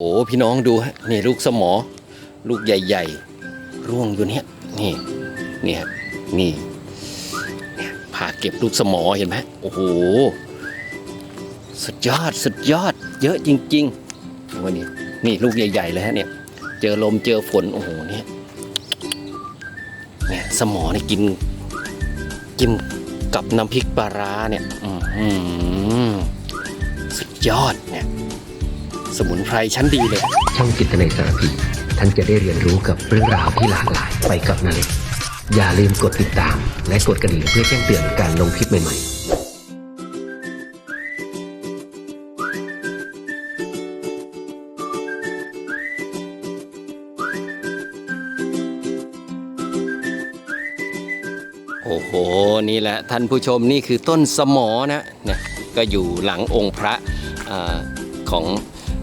โอ้พี่น้องดูฮะนี่ลูกสมอ ลูกใหญ่ๆ ร่วงอยู่เนี่ยนี่นี่ฮะนี่เนี่ผ่าเก็บลูกสมอเห็นไหมโอ้โหสุดยอดสุดยอด เยอะจริงๆวันนี้นี่ลูกใหญ่ ๆ เลยฮะเนี่ย เจอลมเจอฝนโอ้โหเนี่ยเนี่ยสมอเนี่ยกินจิ้มกับน้ำพริกปลาร้าเนี่ย อื้อหือสุดยอดเนี่ย สมุนไพรชั้นดีเลย ช่องจิตในสารพีท่านจะได้เรียนรู้กับเรื่องราวที่หลากหลายไปกับนาเล็กอย่าลืมกดติดตาม และกดกระดิ่งเพื่อแจ้งเตือนการลงคลิปใหม่ๆโอ้โห นี่แหละท่านผู้ชมนี่คือต้นสมอนะเนี่ยก็อยู่หลังองค์พระอาของ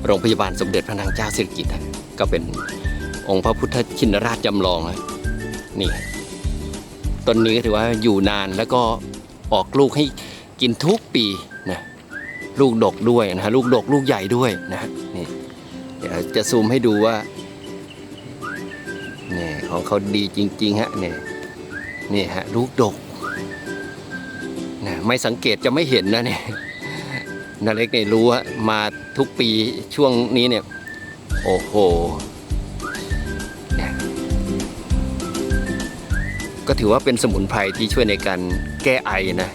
โรงพยาบาลสมเด็จพระนางเจ้าสิริกิติ์นะก็เป็นองค์พระพุทธชินราชจำลองนี่ต้นนี้ก็ถือว่าอยู่นานแล้วก็ออกลูกให้กินทุกปีนะลูกดกด้วยนะฮะลูกดกลูกใหญ่ด้วยนะนี่เดี๋ยวจะซูมให้ดูว่าเนี่ยของเขาดีจริงๆฮะเนี่ยนี่ฮะลูกดกนะไม่สังเกตจะไม่เห็นนะเนี่ย นาเล็กเนี่ยรู้ว่ามาทุกปีช่วงนี้เนี่ย โอ้โห ก็ถือว่าเป็นสมุนไพรที่ช่วยในการแก้ไอนะ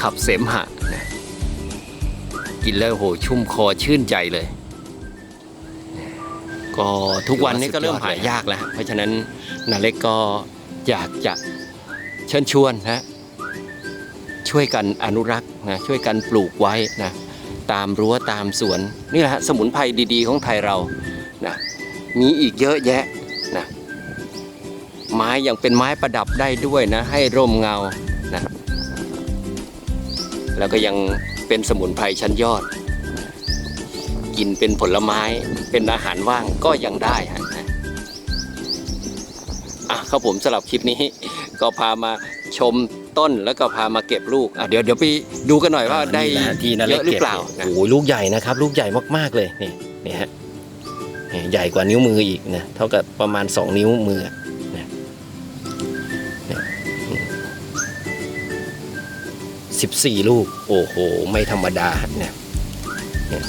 ขับเสมหะนะกินแล้วโหชุ่มคอชื่นใจเลย ก็ทุกวันนี้ก็เริ่มหายากแล้ว เพราะฉะนั้นนาเล็กก็อยากจะเชิญชวนนะช่วยกันอนุรักษ์นะช่วยกันปลูกไว้นะ ตามรั้วตามสวน นี่แหละฮะสมุนไพรดีๆ ของไทยเรานะมีอีกเยอะแยะนะไม้ยังเป็นไม้ประดับได้ด้วยนะ ให้ร่มเงานะแล้วก็ยังเป็นสมุนไพรชั้นยอด กินเป็นผลไม้เป็นอาหารว่างก็ยังได้ฮะนะอะครับผมสำหรับคลิปนี้ก็พามา ชมต้นแล้วก็พามาเก็บลูกอะเดี๋ยวเดี๋ยวไปดูกันหน่อยว่าได้นี่แหละที่นาเยเล็กอะหรือเก็บเปล่าโอ้โหลูกใหญ่นะครับ ลูกใหญ่มากๆเลยนี่นี่ฮะนี่ใหญ่กว่านิ้วมืออีกนะเท่ากับประมาณ 2 นิ้วมือนะสิบสี่ลูก โอ้โห ไม่ธรรมดาเนี่ยเนี่ย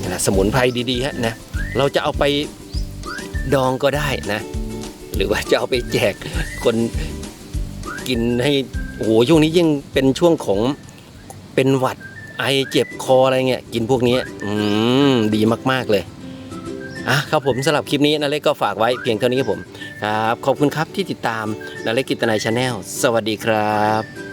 นี่นะสมุนไพรดีๆฮะนะเราจะเอาไปดองก็ได้นะ หรือว่าจะเอาไปแจกคน กินให้โอ้โหช่วงนี้ยิ่งเป็นช่วงของเป็นหวัดไอเจ็บคออะไรเงี้ยกินพวกนี้อืมดีมากๆเลยอะครับผมสำหรับคลิปนี้นาเล็กก็ฝากไว้เพียงเท่านี้ครับผมครับขอบคุณครับที่ติดตามนาเล็กกิตนายชาแนลสวัสดีครับ